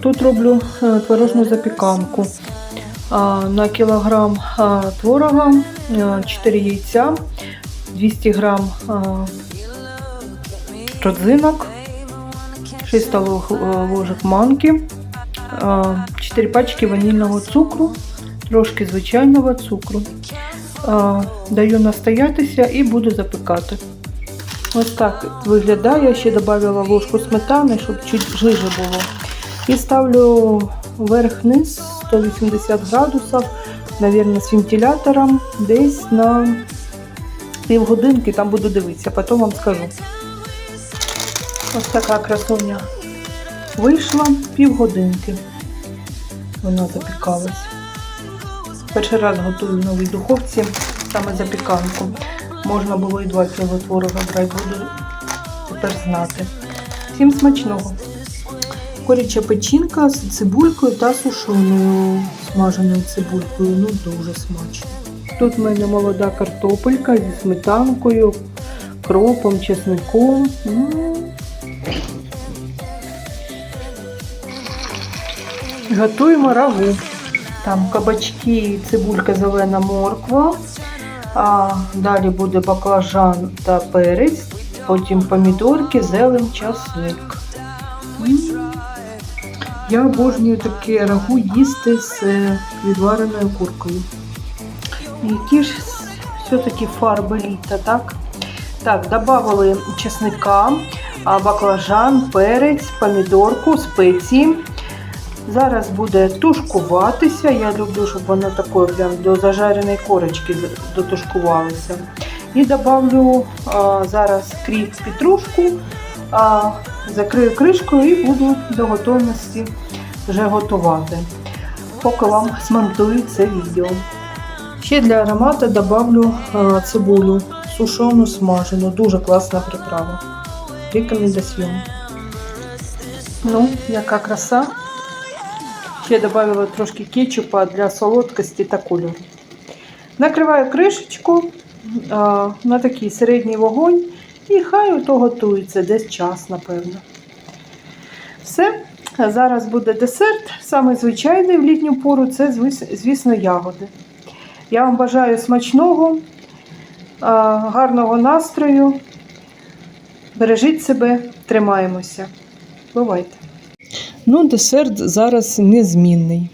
Тут роблю е, творожну запіканку. На кілограм творога, 4 яйця, 200 грам родзинок, 6 столових е, ложок манки, 4 пачки ванільного цукру, трошки звичайного цукру. Даю настоятися і буду запікати. Ось так виглядає. Ще додала ложку сметани, щоб чуть жиже було. І ставлю вверх-вниз 180 градусів, мабуть, з вентилятором десь на півгодинки, там буду дивитися, потім вам скажу. Ось така красуня вийшла півгодинки. Вона запікалась. Перший раз готую в новій духовці саме запіканку. Можна було і 2 кг творога брати, буду тепер знати. Всім смачного! Коріча печінка з цибулькою та сушеною смаженою цибулькою. Ну дуже смачно. Тут в мене молода картопелька зі сметанкою, кропом, чесником. Готуємо рагу. Там кабачки, цибулька, зелена морква. А далі буде баклажан та перець, потім помідорки, зелень, часник. Я обожнюю таке рагу їсти з е, відвареною куркою. Які ж все-таки фарби літа, так? Так, додали чесника, баклажан, перець, помідорку, спеції. Зараз буде тушкуватися. Я люблю, щоб воно такою прям до зажареної корочки дотушкувалося. І додавлю зараз кріп петрушку, закрию кришкою і буду до готовності вже готувати. Поки вам смонтую це відео. Ще для аромату додавлю цибулю, сушену смажену. Дуже класна приправа. Рекомендаціон. Ну, яка краса. Ще додала трошки кетчупа для солодкості та кольору. Накриваю кришечку а, на такий середній вогонь і хай ото готується десь час, напевно. Все. Зараз буде десерт. Саме звичайний в літню пору це, звісно, ягоди. Я вам бажаю смачного, гарного настрою. Бережіть себе, тримаємося. Бувайте! Ну, десерт зараз незмінний.